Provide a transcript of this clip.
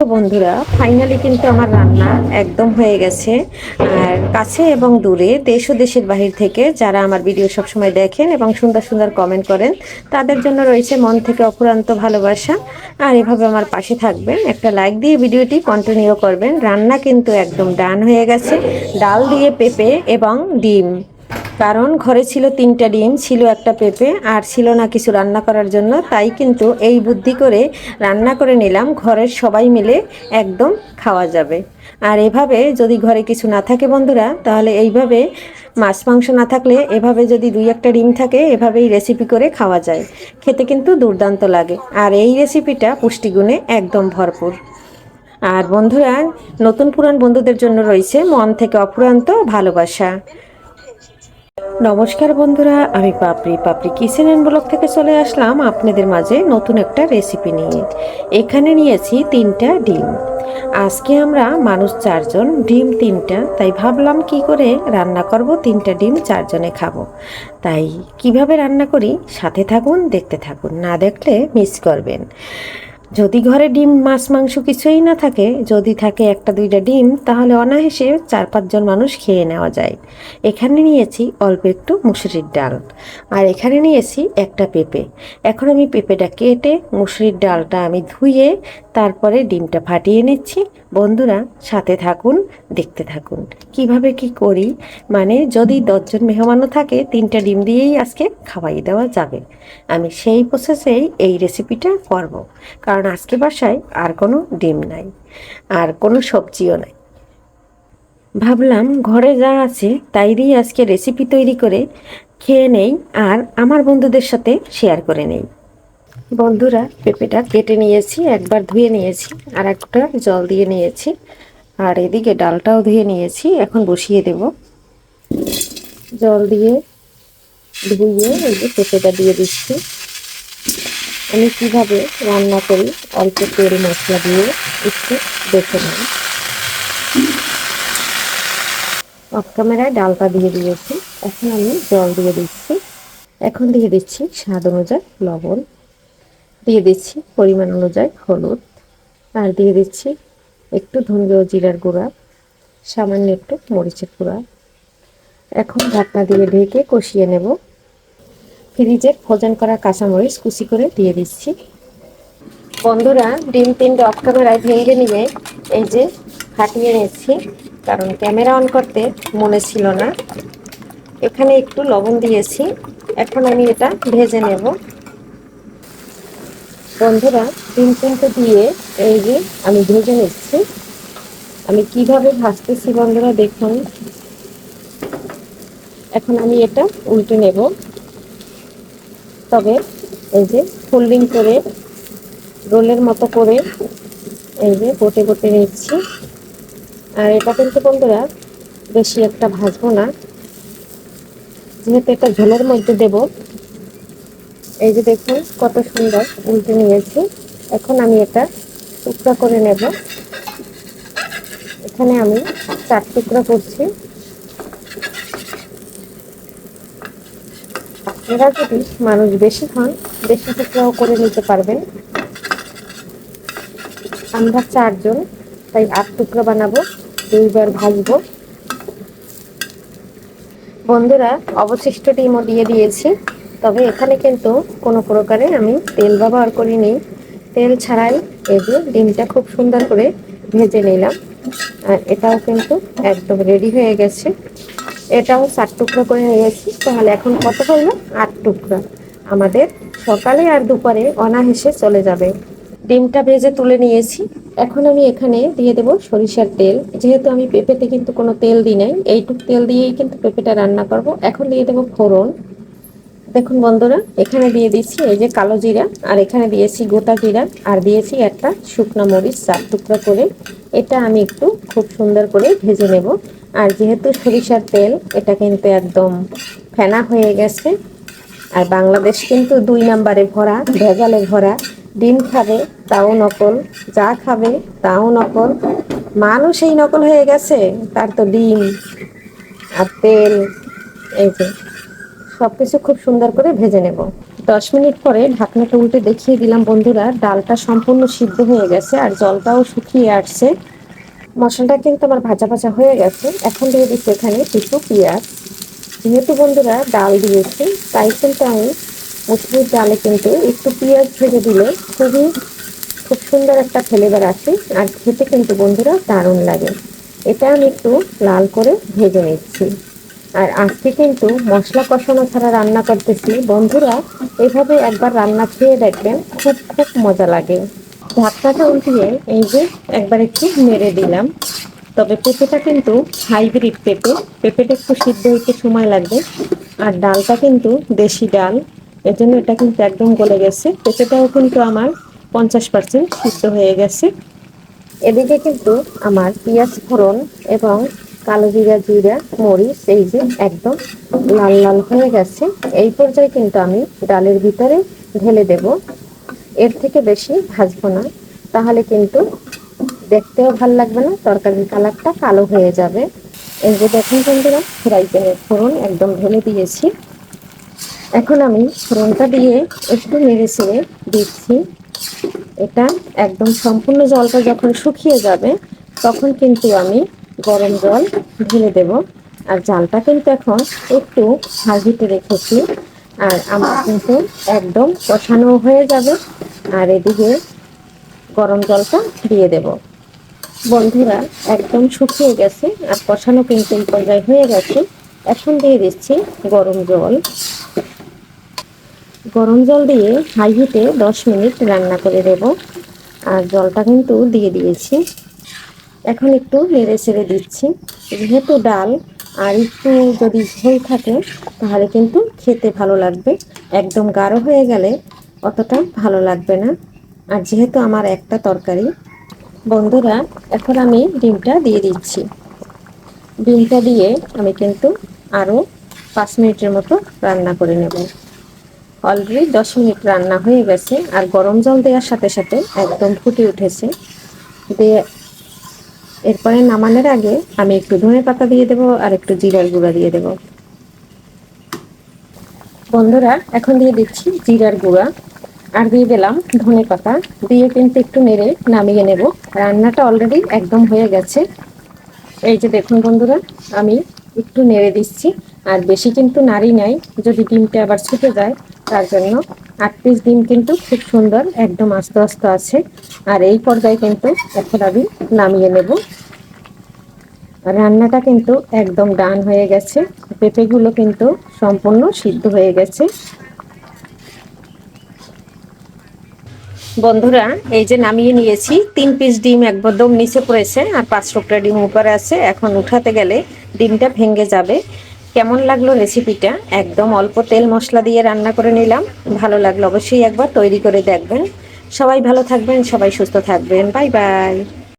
বন্ধুরা ফাইনালি কিন্তু আমার রান্না একদম হয়ে গেছে। আর কাছে এবং দূরে দেশ ও দেশের বাহির থেকে যারা আমার ভিডিও সবসময় দেখেন এবং সুন্দর সুন্দর কমেন্ট করেন, তাদের জন্য রয়েছে মন থেকে অফুরান্ত ভালোবাসা। আর এভাবে আমার পাশে থাকবেন, একটা লাইক দিয়ে ভিডিওটি কন্টিনিউ করবেন। রান্না কিন্তু একদম ডান হয়ে গেছে। ডাল দিয়ে পেঁপে এবং ডিম। কারণ ঘরে ছিল তিনটা ডিম, ছিল একটা পেঁপে, আর ছিল না কিছু রান্না করার জন্য। তাই কিন্তু এই বুদ্ধি করে রান্না করে নিলাম, ঘরের সবাই মিলে একদম খাওয়া যাবে। আর এভাবে যদি ঘরে কিছু না থাকে বন্ধুরা, তাহলে এইভাবে মাছ মাংস না থাকলে, এভাবে যদি দুই একটা ডিম থাকে, এভাবেই রেসিপি করে খাওয়া যায়। খেতে কিন্তু দুর্দান্ত লাগে। আর এই রেসিপিটা পুষ্টিগুণে একদম ভরপুর। আর বন্ধুরা, নতুন পুরান বন্ধুদের জন্য রয়েছে মন থেকে অপুরান্ত ভালোবাসা। নমস্কার বন্ধুরা, আমি Papri. Papri kitchen and blog থেকে চলে আসলাম আপনাদের মাঝে নতুন একটা রেসিপি নিয়ে। এখানে নিয়েছি তিনটা ডিম। আজকে আমরা মানুষ চারজন, ডিম তিনটা। তাই ভাবলাম কি করে রান্না করব, তিনটা ডিম চারজনে খাব। তাই কীভাবে রান্না করি, সাথে থাকুন, দেখতে থাকুন, না দেখলে মিস করবেন। যদি ঘরে ডিম, মাছ, মাংস কিছুই না থাকে, যদি থাকে একটা, দুইটা ডিম, তাহলে অনায়াসে চার, পাঁচজন মানুষ খেয়ে নেওয়া যায়। এখানে নিয়েছি অল্প একটু মুসুরির ডাল। আর এখানে নিয়েছি একটা পেঁপে। এখন আমি পেঁপেটা কেটে মুসুরির ডালটা আমি ধুয়ে তারপরে ডিমটা ফাটিয়ে নিচ্ছি। বন্ধুরা, সাথে থাকুন, দেখতে থাকুন। কীভাবে কি করি? মানে যদি দশজন মেহমানও থাকে, তিনটা ডিম দিয়েই আজকে খাওয়াই দেওয়া যাবে। আমি সেই প্রসেসেই এই রেসিপিটা করব। কারণ আজকে বাসায় আর কোনো ডিম নাই, আর কোনো সবজিও নাই। ভাবলাম ঘরে যা আছে, তাই দিয়ে আজকে রেসিপি তৈরি করে খেয়ে নেই, আর আমার বন্ধুদের সাথে শেয়ার করে নেই। বন্ধুরা, পেঁপেটা কেটে নিয়েছি, একবার ধুয়ে নিয়েছি, আর একটা জল দিয়ে নিয়েছি। আর এদিকে ডালটাও ধুয়ে নিয়েছি, এখন বসিয়ে দেব। জল দিয়ে ধুয়ে এই যে পেঁপেটা দিয়ে দিচ্ছি। আমি কীভাবে রান্না করি, অল্প তেল মশলা দিয়ে একটু দেখে নিই। অফ ক্যামেরায় ডালটা দিয়ে দিয়েছি, এখন আমি জল দিয়ে দিচ্ছি। এখন দিয়ে দিচ্ছি স্বাদ অনুযায়ী লবণ। দিয়ে দিচ্ছি পরিমাণ অনুযায়ী হলুদ। আর দিয়ে দিচ্ছি একটু ধনে ও জিরার গুঁড়া, সামান্য একটু মরিচের গুঁড়া। এখন ঢাকনা দিয়ে ঢেকে কষিয়ে নেব। ফ্রিজের ভোজন করা কাঁচামরিচ কুচি করে দিয়ে দিচ্ছি। বন্ধুরা, ডিম তিনটে অফ ক্যামেরায় ভেঙে নিয়ে এই যে ফাটিয়ে নিচ্ছি, কারণ ক্যামেরা অন করতে মনে ছিল না। এখানে একটু লবণ দিয়েছি। এখন আমি এটা ভেজে নেব। বন্ধুরা, তিন তিনটে দিয়ে এই যে আমি ভেজে নিচ্ছি। আমি কীভাবে ভাজতেছি বন্ধুরা দেখুন। এখন আমি এটা উল্টে নেব। তবে এই যে ফোল্ডিং করে, রোলের মতো করে এই যে গোটে গোটে নিচ্ছি। আর এটা কিন্তু বন্ধুরা বেশি একটা ভাজবো না। যেহেতু এটা ঝোলের মধ্যে দেব এই যে দেখুন, কত সুন্দর উল্টে নিয়েছি। এখন আমি এটা টুকরা করে নেব। এখানে আমি চার টুকরা করছি। আপনারা যদি মানুষ বেশি হন বেশি টুকরাও করে নিতে পারবেন। আমরা চারজন, তাই আট টুকরা বানাবো, দুইবার ভাজবো। বন্ধুরা অবশিষ্ট ডিমও দিয়ে দিয়েছি। তবে এখানে কিন্তু কোনো প্রকারে আমি তেল ব্যবহার করিনি। তেল ছাড়াই এই যে ডিমটা খুব সুন্দর করে ভেজে নিলাম। আর এটাও কিন্তু একদম রেডি হয়ে গেছে। এটাও চার টুকরো করে নিয়েছি। তাহলে এখন কত হলো? আট টুকরা। আমাদের সকালে আর দুপুরে অনাহেসে চলে যাবে। ডিমটা ভেজে তুলে নিয়েছি। এখন আমি এখানে দিয়ে দেব সরিষার তেল। যেহেতু আমি পেঁপেতে কিন্তু কোনো তেল দিই নাই, এইটুক তেল দিয়েই কিন্তু পেঁপেটা রান্না করব। এখন দিয়ে দেব ফোড়ন। দেখুন বন্ধুরা, এখানে দিয়ে দিচ্ছি এই যে কালো জিরা, আর এখানে দিয়েছি গোটা জিরা, আর দিয়েছি একটা শুকনো মরিচ চার টুকরা করে। এটা আমি একটু খুব সুন্দর করে ভেজে নেব। আর যেহেতু সরিষার তেল, এটা কিন্তু একদম ফেনা হয়ে গেছে। আর বাংলাদেশ কিন্তু দুই নাম্বারে ভরা, ভেজালে ভরা, ডিম খাবে, তাও নকল, যা খাবে, তাও নকল। মানুষ এই নকল হয়ে গেছে, তার তো ডিম আর তেল, এই যে। সব কিছু খুব সুন্দর করে ভেজে নেব। দশ মিনিট পরে ঢাকনাটা উল্টে দেখিয়ে দিলাম বন্ধুরা, ডালটা সম্পূর্ণ সিদ্ধ হয়ে গেছে আর জলটাও শুকিয়ে আসছে। মশলাটা কিন্তু আমার ভাজা ভাজা হয়ে গেছে। এখন দিয়ে দিচ্ছি এখানে কিছু পেঁয়াজ। যেহেতু বন্ধুরা ডাল দিয়েছি, তাই কিন্তু আমি মুসুরির ডালে কিন্তু একটু পেঁয়াজ ভেজে দিলে খুবই, খুব সুন্দর একটা ফ্লেভার আসে আর খেতে কিন্তু বন্ধুরা দারুণ লাগে। এটা আমি একটু লাল করে ভেজে নিচ্ছি। আর আজকে কিন্তু মশলা কষানো ছাড়া রান্না করতেছি। বন্ধুরা, এভাবে একবার রান্না খেয়ে দেখবেন খুব খুব মজা লাগে। ঢাকনাটা উল্টিয়ে এই যে একবার একটু নেড়ে দিলাম। তবে পেঁপেটা কিন্তু হাইব্রিড পেঁপে। পেঁপেটা একটু সিদ্ধ হইতে সময় লাগবে। আর ডালটা কিন্তু দেশি ডাল। এজন্য এটা কিন্তু একদম গলে গেছে। পেঁপেটাও কিন্তু আমার পঞ্চাশ পার্সেন্ট সিদ্ধ হয়ে গেছে। এদিকে কিন্তু আমার পেঁয়াজ ফোড়ন এবং কালো জিরা জিরা, মরিচ, এই যে একদম লাল লাল হয়ে গেছে। এই পর্যায়ে কিন্তু আমি ডালের ভিতরে ঢেলে দেব। এর থেকে বেশি ভাজবো না। তাহলে কিন্তু দেখতেও ভালো লাগবে না, তরকারির কালারটা কালো হয়ে যাবে। এই যে দেখুন বন্ধুরা, ফ্রাই প্যানের ফোড়ন একদম ঢেলে দিয়েছি। এখন আমি ফোড়নটা দিয়ে একটু নেড়ে চেড়ে দিচ্ছি। এটা একদম সম্পূর্ণ জলটা যখন শুকিয়ে যাবে, তখন কিন্তু আমি গরম জল ঢেলে দেব। আর জালটা কিন্তু এখন একটু হাজিতে রেখেছি। আর আমার কিন্তু একদম কষানো হয়ে যাবে। আর এদিকে গরম জলটা দিয়ে দেব। বন্ধুরা, একদম শুকিয়ে গেছে। আর কষানো কিন্তু এই পর্যায়ে হয়ে গেছে। এখন দিয়ে দিচ্ছি গরম জল। গরম জল দিয়ে হাই হিটে দশ মিনিট রান্না করে দেব। আর জলটা কিন্তু দিয়ে দিয়েছি। এখন একটু নেড়ে ছেড়ে দিচ্ছি। যেহেতু ডাল আর একটু যদি ঝোল থাকে, তাহলে কিন্তু খেতে ভালো লাগবে। একদম গাঢ় হয়ে গেলে অতটা ভালো লাগবে না। আর যেহেতু আমার একটা তরকারি, বন্ধুরা, এখন আমি ডিমটা দিয়ে দিচ্ছি। ডিমটা দিয়ে আমি কিন্তু আরও পাঁচ মিনিটের মতো রান্না করে নেব। অলরেডি দশ মিনিট রান্না হয়ে গেছে, আর গরম জল দেওয়ার সাথে সাথে একদম ফুটে উঠেছে। দিয়ে এরপরে নামানোর আগে আমি একটু ধনে পাতা দিয়ে দেব আর একটু জিরার গুঁড়া দিয়ে দেব। বন্ধুরা, এখন দিয়ে দিচ্ছি জিরার গুঁড়া। আর দিয়ে দিলাম ধনে পাতা। দিয়ে কিন্তু একটু নেড়ে নামিয়ে নেব। রান্নাটা অলরেডি একদম হয়ে গেছে। এই যে দেখুন বন্ধুরা, আমি একটু নেড়ে দিচ্ছি। আর বেশি কিন্তু নাড়ি নাই, যদি ডিমটা আবার ছুটে যায়, তার জন্য আট পিস ডিম কিন্তু খুব সুন্দর, একদম আস্তে আস্তে আছে। আর এই পর্যায়ে কিন্তু এখন আমি নামিয়ে নেব। রান্নাটা কিন্তু একদম ডান হয়ে গেছে। পেঁপেগুলো কিন্তু সম্পূর্ণ সিদ্ধ হয়ে গেছে। বন্ধুরা, এই যে নামিয়ে নিয়েছি, তিন পিস ডিম একদম নিচে পড়েছে, আর পাঁচ টুকরা ডিম উপরে আছে। এখন উঠাতে গেলে ডিমটা ভেঙে যাবে। কেমন লাগল রেসিপিটা একদম অল্প তেল মশলা দিয়ে রান্না করে নিলাম। ভালো লাগল অবশ্যই একবার তৈরি করে দেখবেন। সবাই ভালো থাকবেন, সবাই সুস্থ থাকবেন। Bye bye.